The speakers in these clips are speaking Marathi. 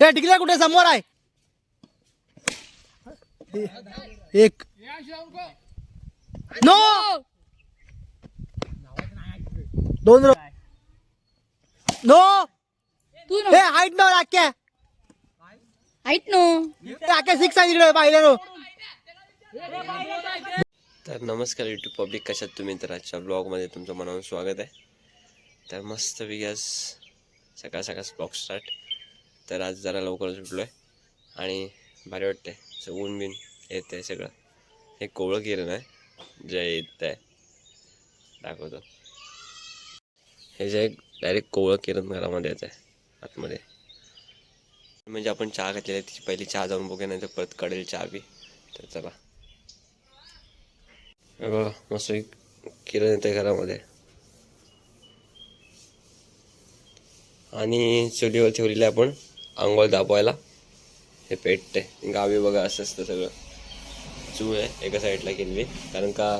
हे टिकल्या कुठे? समोर आहे. एक. नो. दोन रो नो. तू हे हाईट नो राख्या. ऐक नो. राख्या सिक्स आहे तिकडे पाहिलं नो. तर नमस्कार यूट्यूब पब्लिक कशात तुम्ही? तर आजच्या ब्लॉगमध्ये तुमचं मनावून स्वागत आहे. तर मस्त आज सकाळ सकाळ ब्लॉग स्टार्ट तर आज जरा लवकर सुटलो आहे आणि भारी वाटते असं ऊन बिन येत आहे सगळं. हे कोवळं किरण आहे. जे येत आहे दाखवतो. हे जे डायरेक्ट कोवळं किरण घरामध्ये येत आहे आतमध्ये. म्हणजे आपण चहा घातलेली आहे. तिची पहिली चहा जाऊन बघूया. नाही तर परत कळेल चहा बी. तर चला. बघा मस्त एक किरण येते घरामध्ये. आणि चुलीवर ठेवलेले आपण. आंघोळ दाबवायला. हे पेटते गावी बघा असं असतं सगळं. चूळ आहे एका साईडला केली कारण का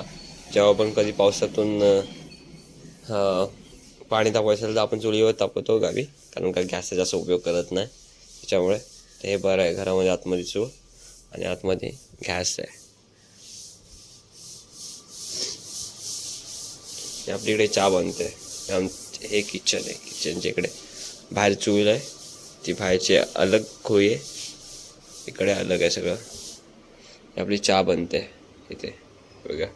जेव्हा पण कधी पावसातून पाणी तापवायचं असेल तर आपण चुलीवर तापवतो गावी. कारण का गॅसचा जास्त उपयोग करत नाही. त्याच्यामुळे ते हे बरं आहे. घरामध्ये आतमध्ये चूळ आणि आतमध्ये गॅस आहे. आपली आपल्याकडे चहा बनते आम हे किचन आहे. किचनच्या इकडे बाहेर चूल आहे. ती बाहेरची अलग खोई आहे. इकडे अलग आहे सगळं. आपली चहा बनते इथे. बघा.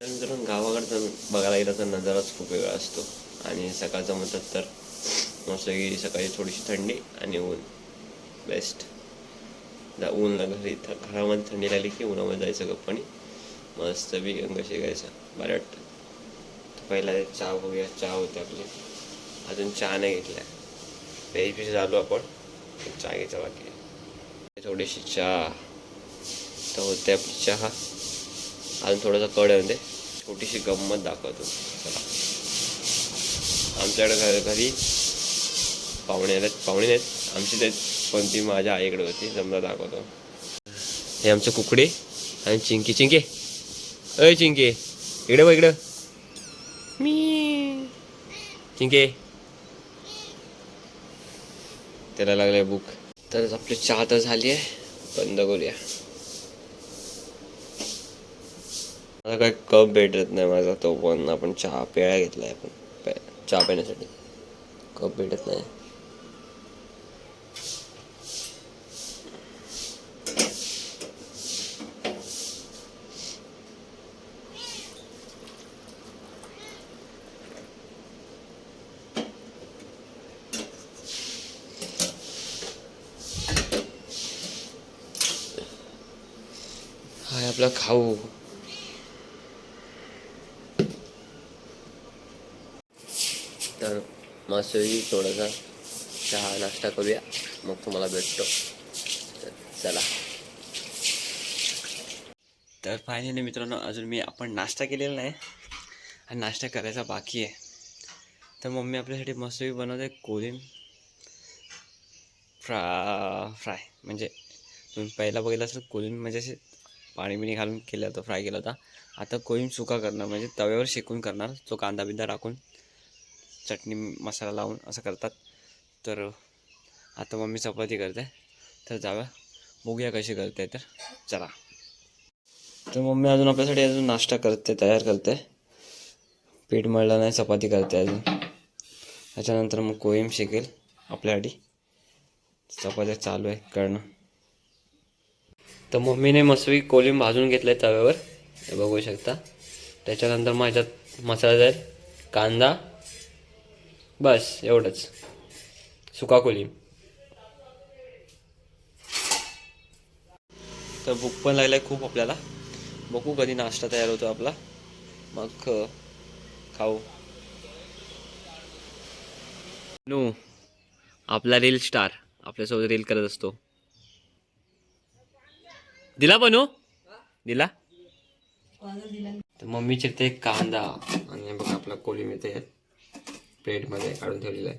नंतर गावाकडचं बघायला गेलं तर नजाराच खूप वेगळा असतो. आणि सकाळचं म्हणतात तर मस्त की सकाळी थोडीशी थंडी आणि ऊन. बेस्ट ऊन घरी घरामध्ये थंडी लागली की उन्हामध्ये जायचं गप्पानी मस्त बी कशी शेकायचं बरं वाटतं. पहिला चहा बघूया. चहा होते आपली. अजून चहा नाही घेतला. पेज पिज झालो आपण. चहा घ्यायचा बाकी थोडीशी चहा. तर होते आपली चहा. अजून थोडासा कड आहे म्हणजे छोटीशी गंमत दाखवतो. चला. आमच्याकडे घर घरी पाहुणे आलेत. पाहुणे नाहीत. आमची ते पण ती माझ्या आईकडे होती. समजा दाखवतो. हे आमचं कुकडे आणि चिंकी. चिंके. अय चिंके. इकडे बघ इकडं. मी. चिंके. त्याला लागले बुक तर आपली चहा तर झाली आहे. बंद करूया. मला काय कप भेटत नाही माझा. तो पण आपण चहा प्यायला घेतलाय आपण पे- चहा पिण्यासाठी. कप भेटत नाही हाय आपला खाऊ. तर मासोळी थोडासा चहा नाश्ता करूया. मग तुम्हाला भेटतो. तर चला. तर फायनली मित्रांनो अजून मी आपण नाश्ता केलेला नाही. आणि नाश्ता करायचा बाकी आहे. तर मम्मी आपल्यासाठी मसोळी बनवते कोलिन फ्रा फ्राय. म्हणजे तुम्ही पहिला बघितलं असेल कोलिन म्हणजे असे पाणी बिणी घालून केलं होतं फ्राय केला होता. आता कोलिम सुका करणार म्हणजे तव्यावर शेकून करणार तो कांदा बिंदा टाकून चटणी मसाला लावून असं करतात. तर आता मम्मी चपाती करते. तर जाऊया बघूया कशी करते तर. चला. तर मम्मी अजून आपल्यासाठी अजून नाश्ता करते तयार करते. पीठ मळलं नाही चपाती करते अजून. त्याच्यानंतर मग कोईम शेकेल आपल्यासाठी. चपात्या चालू आहे करणं. तर मम्मीने मसवी कोलिंब भाजून घेतलं आहे तव्यावर. हे बघू शकता. त्याच्यानंतर मग ह्याच्यात मसाला जाईल. कांदा. बस एवढंच. सुका कोलिंब तर भूक पण लागलाय खूप आपल्याला. बघू कधी नाश्ता तयार होतो आपला. मग खाऊ. नू आपला रील स्टार. आपल्यासोबत रील करत असतो. दिला बनू? दिला? तर मम्मी चिरते कांदा आणि बघा आपला कोलिम येते प्लेटमध्ये काढून ठेवलेला आहे.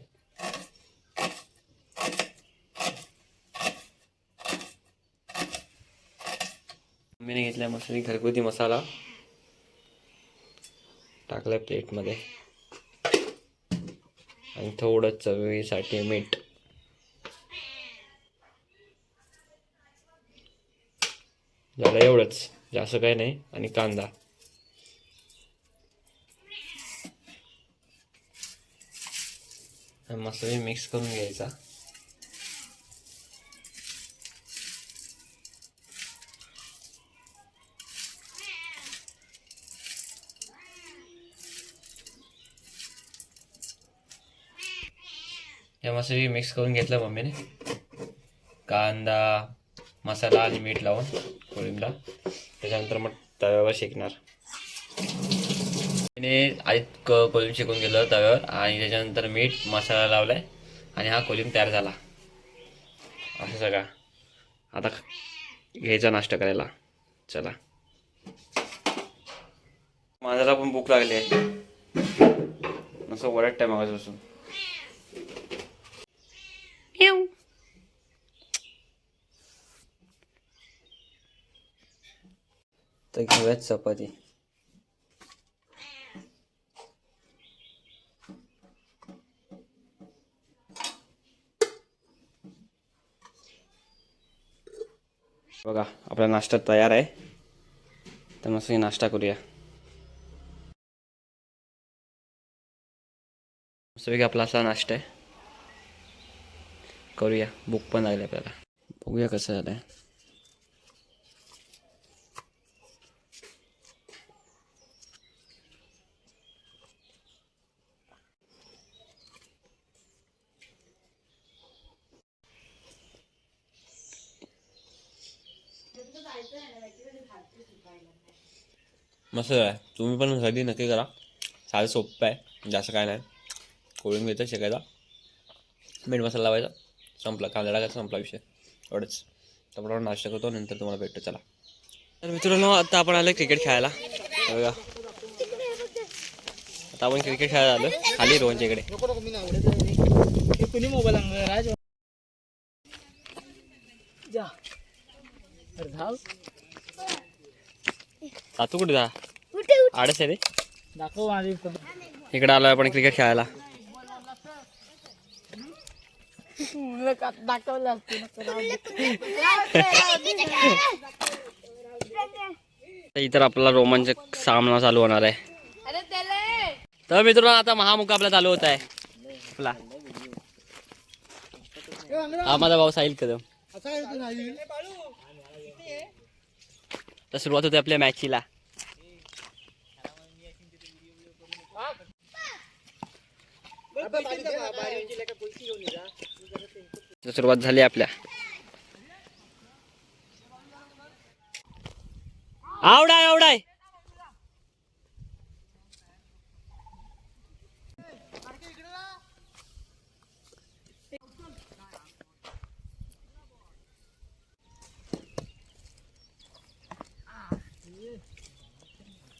मम्मीने घेतलाय मसाली घरगुती मसाला. टाकलाय प्लेटमध्ये. आणि थोडं चवीसाठी मीठ. झालं एवढंच. जास्त काही नाही. आणि कांदा. मसाले मिक्स करून घ्यायचा. मस्त मसाले मिक्स करून घेतलं मम्मीने. कांदा मसाला आणि मीठ लावून कोळिंबला त्याच्यानंतर मग तव्यावर शेकणार. तिने आधी क कोलिंब शेकून गेलं तव्यावर आणि त्याच्यानंतर मीठ मसाला लावलाय आणि हा कोलिंब तयार झाला. असं सगळा. आता घ्यायचा नाश्ता करायला. चला. माझ्याला पण भूक लागली आहे. असं वरट टाइम मागायचं तर घेऊयात चपाती. बघा आपला नाश्ता तयार आहे. तर मस्त नाश्ता करूया. मस्तपैकी आपला असा नाश्ता आहे. करूया. भूक पण लागली आपल्याला. बघूया कसं झालं आहे मस्त आहे. तुम्ही पण घरी नक्की करा. साधं सोपं आहे. जास्त काय नाही. कोळून घ्यायचं शेकायचा. मीठ मसाला लावायचा. संपला. कांदा टाकायचा. संपला विषय. एवढंच. तर नाश्ता करतो. नंतर तुम्हाला भेटतो. चला. तर मित्रांनो आता आपण आलो क्रिकेट खेळायला. बघा. आता आपण क्रिकेट खेळायला आलो खाली रोहनच्या इकडे. मोबाईल राज जा अरे धाव सातू कुठे जा? आडच आहे रे. दाखव इकडे आलो आपण क्रिकेट खेळायला. दाखवलं इतर आपला रोमांचक सामना चालू होणार आहे. तर मित्रांनो आता महामुकाबला चालू होत आहे. आपला. हा माझा भाऊ साहिल कदम. तर सुरुवात होते आपल्या मॅचीला. सुरुवात झाली आपल्या. आवडाय आवडाय.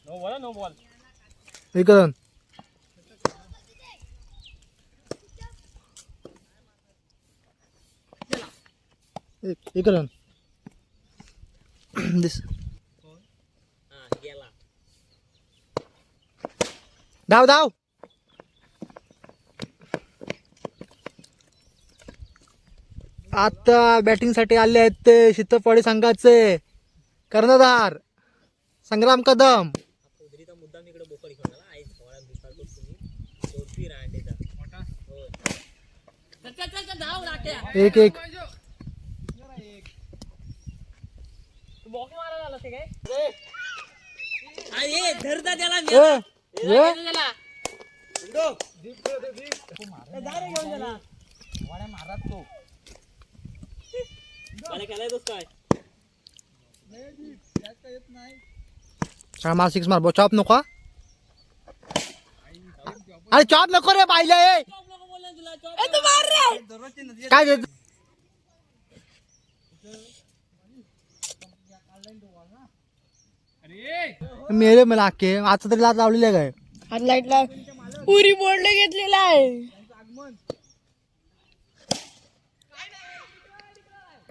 एक रन एक एक रन दिस. धाव धाव. आता बॅटिंगसाठी आले आहेत ते शीतफाडी संघाचे कर्णधार संग्राम कदम. एक एक। ए, ए, चला मार सिक्स मार चॉप नको हा? अरे चॉप नको रे पाहिले काय देत मेले मला अख्खे आता तरी लात लावलेली आहे काय? हात लाईटला पुरी बोर्ड घेतलेला आहे.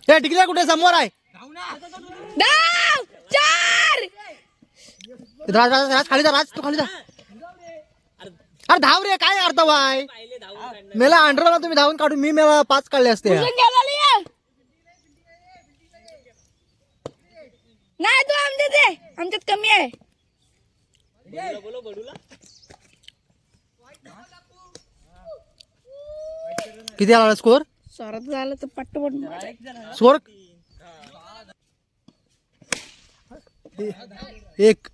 हे टिकल्या कुठे? समोर आहे! चार! राज राज राज खाली जा राज तू खाली जा. अरे धाव रे काय अर्थ बाय मेला अंडरला तुम्ही धावून काढून मी मेला पाच काढले असते. नाही तू आमच्यात आहे आमच्यात कमी आहे. किती आला स्कोर स्वरात झालं तर पट्ट पडून स्कोर एक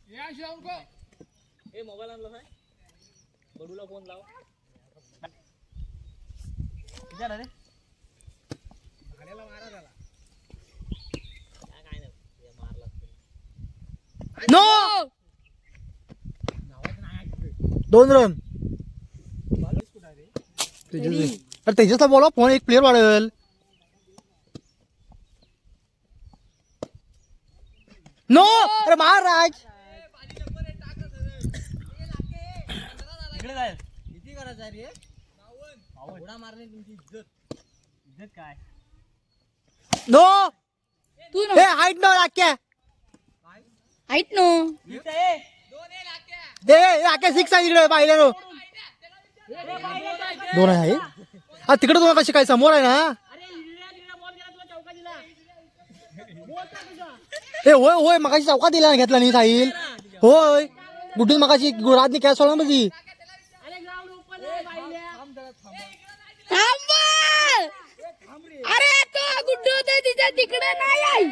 नो दोन रन तेजस अरे तेजसला बोला फोन एक प्लेअर वाढेल. नो अरे महाराज! नो! तू हे हाईट नो लाक्या ऐक नो. दे लाक्या सिक्स आहे तिकडे पाहिलं नो. दोन आहे हा तिकडे दोन कशी काय समोर आहे ना? ए होय होय मगाशी चौका दिला घेतला नाही साहिल. होय. गुड्डून मगाशी रातनी कॅश सोडला ना ती थांब अरे तो गुड्डू होता तिच्या तिकडे नाही आहे.